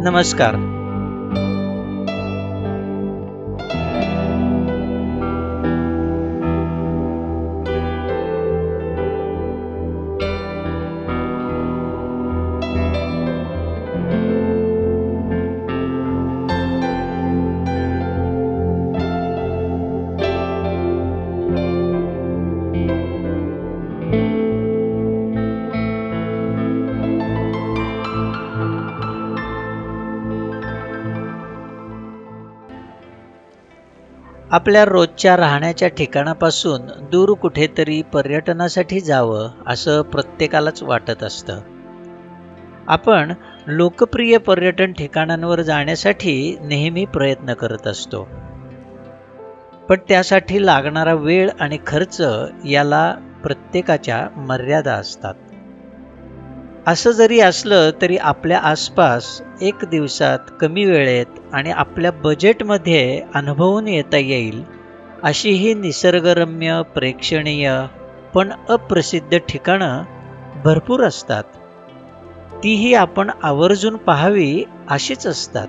नमस्कार. आपल्या रोजच्या राहण्याच्या ठिकाणापासून दूर कुठेतरी पर्यटनासाठी जावं असं प्रत्येकालाच वाटत असतं. आपण लोकप्रिय पर्यटन ठिकाणांवर जाण्यासाठी नेहमी प्रयत्न करत असतो. पण त्यासाठी लागणारा वेळ आणि खर्च याला प्रत्येकाच्या मर्यादा असतात. असं जरी असलं तरी आपल्या आसपास एक दिवसात कमी वेळेत आणि आपल्या बजेटमध्ये अनुभवून येता येईल अशी ही निसर्गरम्य प्रेक्षणीय पण अप्रसिद्ध ठिकाणं भरपूर असतात. तीही आपण आवर्जून पाहावी अशीच असतात.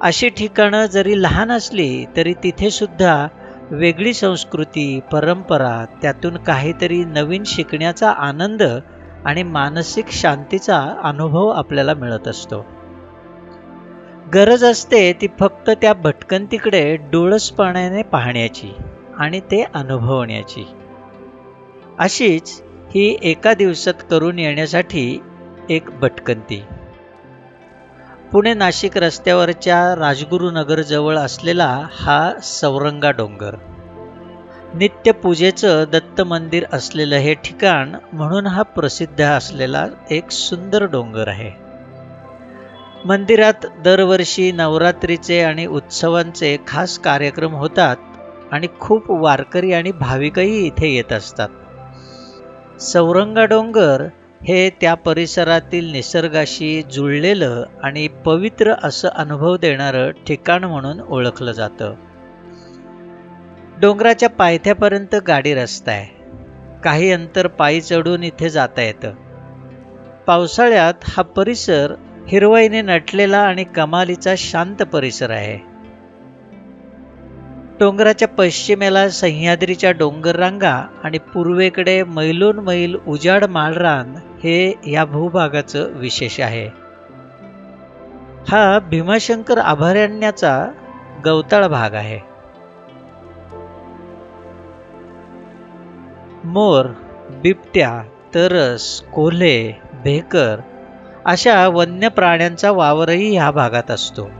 अशी ठिकाणं जरी लहान असली तरी तिथे सुद्धा वेगळी संस्कृती परंपरा त्यातून काहीतरी नवीन शिकण्याचा आनंद आणि मानसिक शांतीचा अनुभव आपल्याला मिळत असतो. गरज असते ती फक्त त्या भटकंतीकडे डोळसपणाने पाहण्याची आणि ते अनुभवण्याची. अशीच ही एका दिवसात करून येण्यासाठी एक भटकंती. पुणे नाशिक रस्त्यावरच्या राजगुरुनगरजवळ असलेला हा सौरंगा डोंगर. नित्य पूजेचं दत्त मंदिर असलेलं हे ठिकाण म्हणून हा प्रसिद्ध असलेला एक सुंदर डोंगर आहे. मंदिरात दरवर्षी नवरात्रीचे आणि उत्सवांचे खास कार्यक्रम होतात आणि खूप वारकरी आणि भाविकही इथे येत असतात. सौरंगा डोंगर हे त्या परिसरातील निसर्गाशी जुळलेलं आणि पवित्र असं अनुभव देणारं ठिकाण म्हणून ओळखलं जातं. डोंगराच्या पायथ्यापर्यंत गाडी रस्ता आहे. काही अंतर पायी चढून इथे जाता येतं. पावसाळ्यात हा परिसर हिरवाईने नटलेला आणि कमालीचा शांत परिसर आहे. डोंगराच्या पश्चिमेला सह्याद्रीच्या डोंगर रांगा आणि पूर्वेकडे मैलोन मैल उजाड माळरान हे या भूभागाचं विशेष आहे. हा भीमाशंकर अभयारण्याचा गवताळ भाग आहे. मोर बिबट्या तरस कोल्हे भेकर अशा वन्य प्राण्यांचा वावरही ह्या भागात असतो.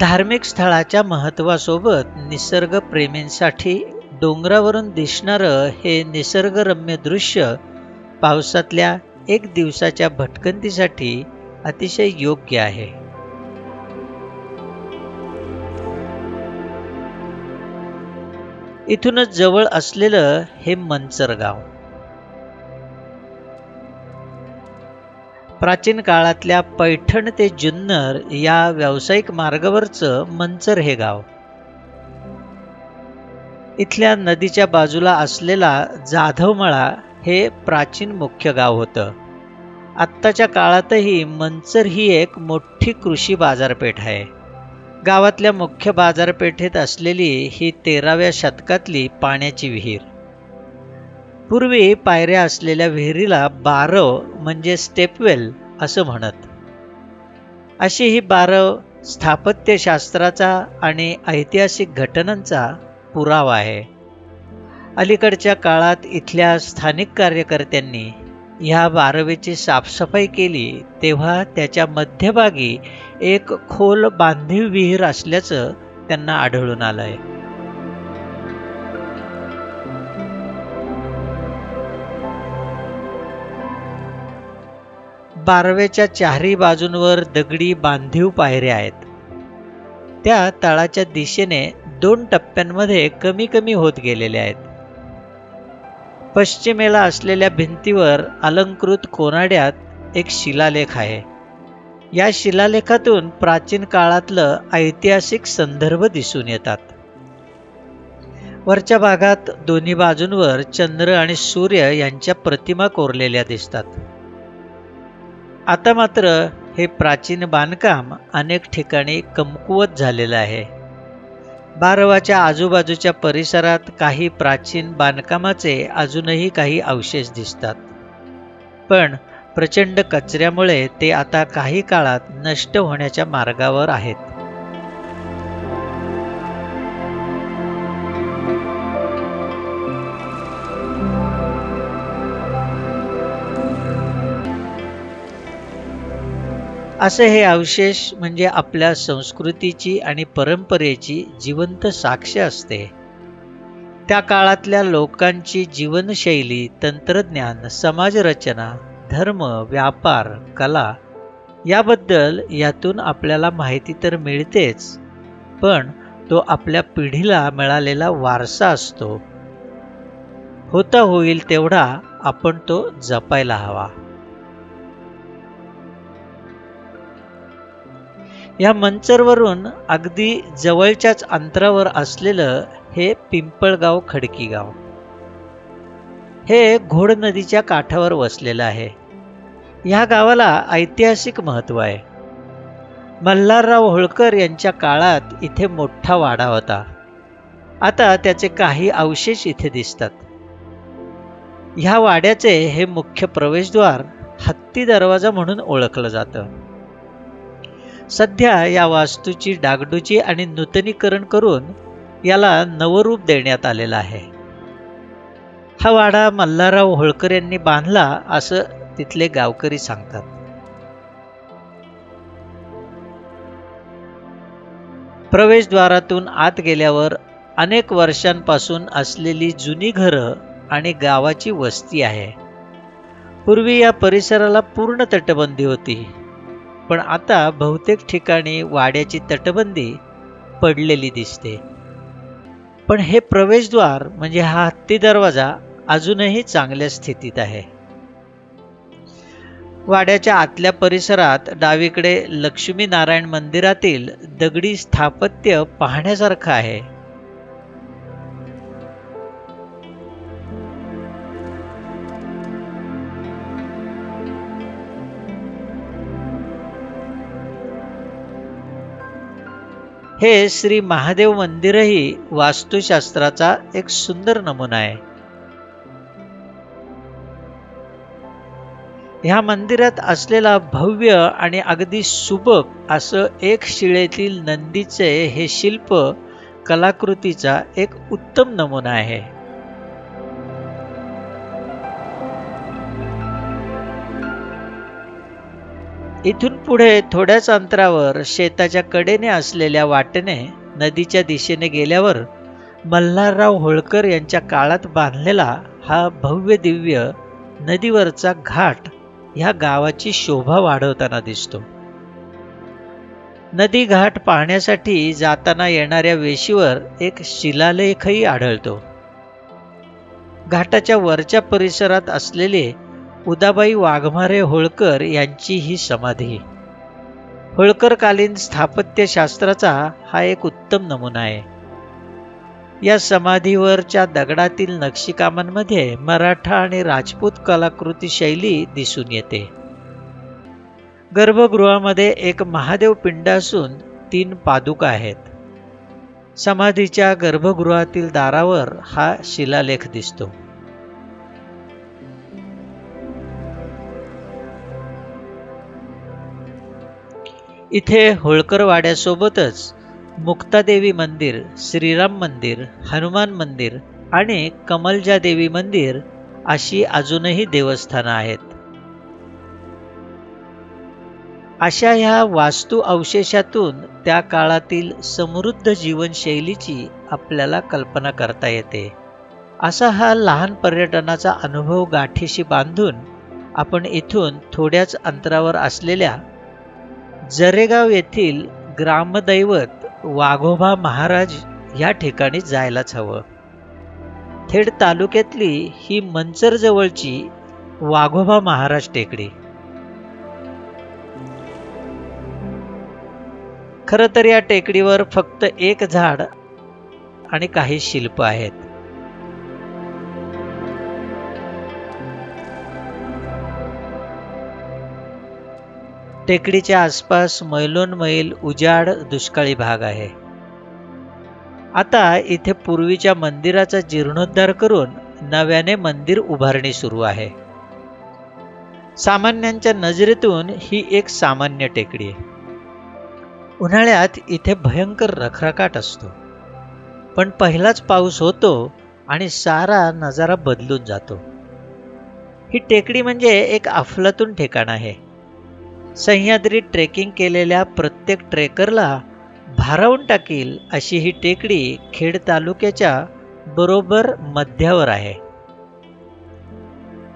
धार्मिक स्थळाच्या महत्वासोबत निसर्गप्रेमींसाठी डोंगरावरून दिसणारं हे निसर्गरम्य दृश्य पावसातल्या एक दिवसाच्या भटकंतीसाठी अतिशय योग्य आहे. इथूनच जवळ असलेलं हे मंचर गाव. प्राचीन काळातल्या पैठण ते जुन्नर या व्यावसायिक मार्गावरचं मंचर हे गाव. इथल्या नदीच्या बाजूला असलेला जाधवमळा हे प्राचीन मुख्य गाव होतं. आत्ताच्या काळातही मंचर ही एक मोठी कृषी बाजारपेठ आहे. गावातल्या मुख्य बाजारपेठेत असलेली ही तेराव्या शतकातली पाण्याची विहीर. पूर्वी पायऱ्या असलेल्या विहिरीला बारव म्हणजे स्टेपवेल असं म्हणत. अशी ही बारव स्थापत्यशास्त्राचा आणि ऐतिहासिक घटनांचा पुरावा आहे. अलीकडच्या काळात इथल्या स्थानिक कार्यकर्त्यांनी ह्या बारवेची साफसफाई केली तेव्हा त्याच्या मध्यभागी एक खोल बांधीव विहीर असल्याचं त्यांना आढळून आलंय. बारवेच्या चारही बाजूंवर दगडी बांधीव पायऱ्या आहेत. त्या तळाच्या दिशेने दोन टप्प्यांमध्ये कमी कमी होत गेलेल्या आहेत. पश्चिमेला असलेल्या भिंतीवर अलंकृत कोनाड्यात एक शिलालेख आहे. या शिलालेखातून प्राचीन काळातलं ऐतिहासिक संदर्भ दिसून येतात. वरच्या भागात दोन्ही बाजूंवर चंद्र आणि सूर्य यांच्या प्रतिमा कोरलेल्या दिसतात. आता मात्र हे प्राचीन बांधकाम अनेक ठिकाणी कमकुवत झालेलं आहे. बारवाच्या आजूबाजूच्या परिसरात काही प्राचीन बांधकामाचे अजूनही काही अवशेष दिसतात. पण प्रचंड कचऱ्यामुळे ते आता काही काळात नष्ट होण्याच्या मार्गावर आहेत. असे हे अवशेष म्हणजे आपल्या संस्कृतीची आणि परंपरेची जिवंत साक्ष असते. त्या काळातल्या लोकांची जीवनशैली तंत्रज्ञान समाजरचना धर्म व्यापार कला याबद्दल यातून आपल्याला माहिती तर मिळतेच पण तो आपल्या पिढीला मिळालेला वारसा असतो. होता होईल तेवढा आपण तो जपायला हवा. या मंचरवरून अगदी जवळच्याच अंतरावर असलेलं हे पिंपळगाव खडकी गाव. हे घोड नदीच्या काठावर वसलेलं आहे. ह्या गावाला ऐतिहासिक महत्त्व आहे. मल्हारराव होळकर यांच्या काळात इथे मोठा वाडा होता. आता त्याचे काही अवशेष इथे दिसतात. ह्या वाड्याचे हे मुख्य प्रवेशद्वार हत्ती दरवाजा म्हणून ओळखलं जातं. सध्या या वास्तूची डागडुजी आणि नूतनीकरण करून याला नवरूप देण्यात आलेलं आहे. हा वाडा मल्हारराव होळकर यांनी बांधला असं तिथले गावकरी सांगतात. प्रवेशद्वारातून आत गेल्यावर अनेक वर्षांपासून असलेली जुनी घरं आणि गावाची वस्ती आहे. पूर्वी या परिसराला पूर्ण तटबंदी होती. पण आता बहुतेक ठिकाणी वाड्याची तटबंदी पडलेली दिसते. पण हे प्रवेशद्वार म्हणजे हा हत्ती दरवाजा अजूनही चांगल्या स्थितीत आहे. वाड्याच्या आतल्या परिसरात डावीकडे लक्ष्मीनारायण मंदिरातील दगडी स्थापत्य पाहण्यासारखं आहे. हे श्री महादेव मंदिरही वास्तुशास्त्राचा एक सुंदर नमुना आहे. ह्या मंदिरात असलेला भव्य आणि अगदी सुबक असं एक शिळेतील नंदीचे हे शिल्प कलाकृतीचा एक उत्तम नमुना आहे. इथून पुढे थोड्याच अंतरावर शेताच्या कडेने असलेल्या वाटेने नदीच्या दिशेने गेल्यावर मल्हारराव होळकर यांच्या काळात बांधलेला हा भव्य दिव्य नदीवरचा घाट ह्या गावाची शोभा वाढवताना दिसतो. नदी घाट पाहण्यासाठी जाताना येणाऱ्या वेशीवर एक शिलालेखही आढळतो. घाटाच्या वरच्या परिसरात असलेले उदाबाई वाघमारे होळकर यांची ही समाधी. होळकरकालीन स्थापत्यशास्त्राचा हा एक उत्तम नमुना आहे. या समाधीवरच्या दगडातील नक्षीकामांमध्ये मराठा आणि राजपूत कलाकृती शैली दिसून येते. गर्भगृहामध्ये एक महादेव पिंड असून तीन पादुका आहेत. समाधीच्या गर्भगृहातील दारावर हा शिलालेख दिसतो. इथे होळकरवाड्यासोबतच मुक्तादेवी मंदिर श्रीराम मंदिर हनुमान मंदिर आणि कमलजा देवी मंदिर अशी अजूनही देवस्थानं आहेत. अशा ह्या वास्तू अवशेषातून त्या काळातील समृद्ध जीवनशैलीची आपल्याला कल्पना करता येते. असा हा लहान पर्यटनाचा अनुभव गाठीशी बांधून आपण इथून थोड्याच अंतरावर असलेल्या जरेगाव येथील ग्रामदैवत वाघोबा महाराज या ठिकाणी जायलाच हवं. थेट तालुक्यातली ही मंचरजवळची वाघोबा महाराज टेकडी. खरं तर या टेकडीवर फक्त एक झाड आणि काही शिल्प आहेत. टेकडीच्या आसपास मैलोनमैल उजाड दुष्काळी भाग आहे. आता इथे पूर्वीच्या मंदिराचा जीर्णोद्धार करून नव्याने मंदिर उभारणी सुरू आहे. सामान्यांच्या नजरेतून ही एक सामान्य टेकडी आहे. उन्हाळ्यात इथे भयंकर रखरखाट असतो. पण पहिलाच पाऊस होतो आणि सारा नजारा बदलून जातो. ही टेकडी म्हणजे एक अफलातून ठिकाण आहे. सह्याद्री ट्रेकिंग केलेल्या प्रत्येक ट्रेकरला भारावून टाकील अशी ही टेकडी खेड तालुक्याच्या बरोबर मध्यावर आहे.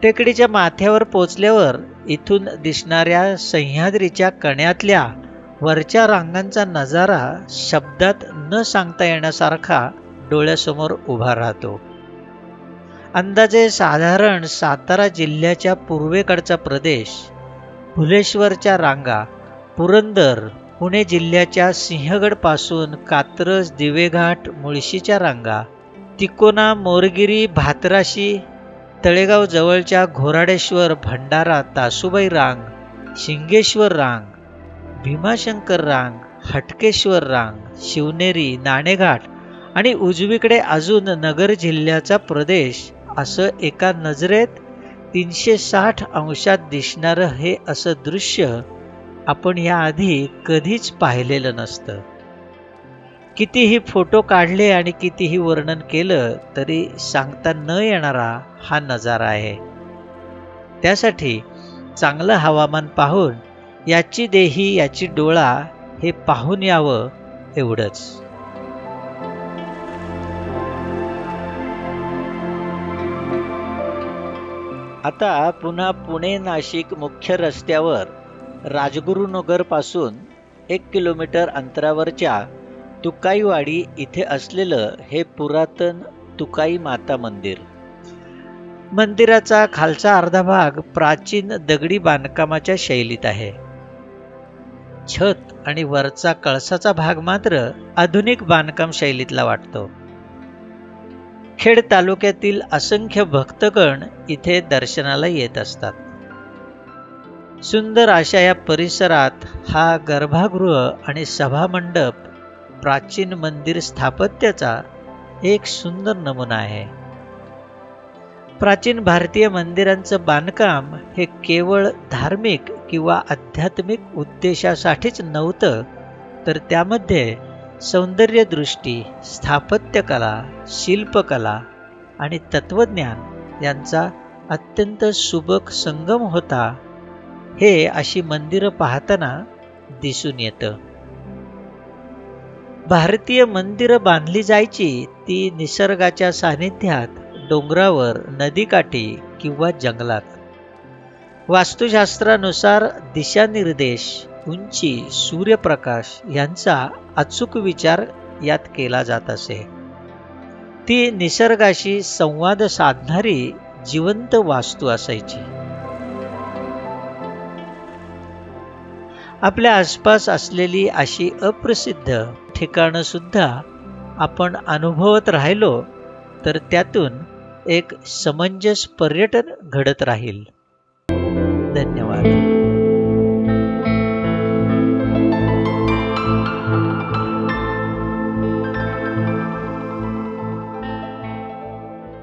टेकडीच्या माथ्यावर पोचल्यावर इथून दिसणाऱ्या सह्याद्रीच्या कण्यातल्या वरच्या रांगांचा नजारा शब्दात न सांगता येण्यासारखा डोळ्यासमोर उभा राहतो. अंदाजे साधारण सातारा जिल्ह्याच्या पूर्वेकडचा प्रदेश फुलेश्वरच्या रांगा पुरंदर पुणे जिल्ह्याच्या सिंहगडपासून कात्रज दिवेघाट मुळशीच्या रांगा तिकोना मोरगिरी भातराशी तळेगाव जवळच्या घोराडेश्वर भंडारा तासुबाई रांग शिंगेश्वर रांग भीमाशंकर रांग हटकेश्वर रांग शिवनेरी नाणेघाट आणि उजवीकडे अजून नगर जिल्ह्याचा प्रदेश असं एका नजरेत तीनशे साठ अंशात दिसणारं हे असं दृश्य आपण याआधी कधीच पाहिलेलं नसतं. कितीही फोटो काढले आणि कितीही वर्णन केलं तरी सांगता न येणारा हा नजारा आहे. त्यासाठी चांगलं हवामान पाहून याची देही याची डोळा हे पाहून यावं एवढंच. आता पुन्हा पुणे नाशिक मुख्य रस्त्यावर राजगुरुनगरपासून एक किलोमीटर अंतरावरच्या तुकाईवाडी इथे असलेलं हे पुरातन तुकाई माता मंदिर. मंदिराचा खालचा अर्धा भाग प्राचीन दगडी बांधकामाच्या शैलीत आहे. छत आणि वरचा कळसाचा भाग मात्र आधुनिक बांधकाम शैलीतला वाटतो. खेड तालुक्यातील असंख्य भक्तगण इथे दर्शनाला येत असतात. सुंदर अशा या परिसरात हा गर्भागृह आणि सभामंडप प्राचीन मंदिर स्थापत्याचा एक सुंदर नमुना आहे. प्राचीन भारतीय मंदिरांचं बांधकाम हे केवळ धार्मिक किंवा आध्यात्मिक उद्देशासाठीच नव्हतं तर त्यामध्ये सौंदर्यदृष्टी स्थापत्यकला शिल्पकला आणि तत्वज्ञान यांचा अत्यंत सुबक संगम होता हे अशी मंदिरं पाहताना दिसून येतं. भारतीय मंदिरं बांधली जायची ती निसर्गाच्या सानिध्यात डोंगरावर नदीकाठी किंवा जंगलात. वास्तुशास्त्रानुसार दिशानिर्देश उंची सूर्यप्रकाश यांचा अचूक विचार यात केला जात असे. ती निसर्गाशी संवाद साधणारी जिवंत वास्तू असायची. आपल्या आसपास असलेली अशी अप्रसिद्ध ठिकाणं सुद्धा आपण अनुभवत राहिलो तर त्यातून एक समंजस पर्यटन घडत राहील. धन्यवाद.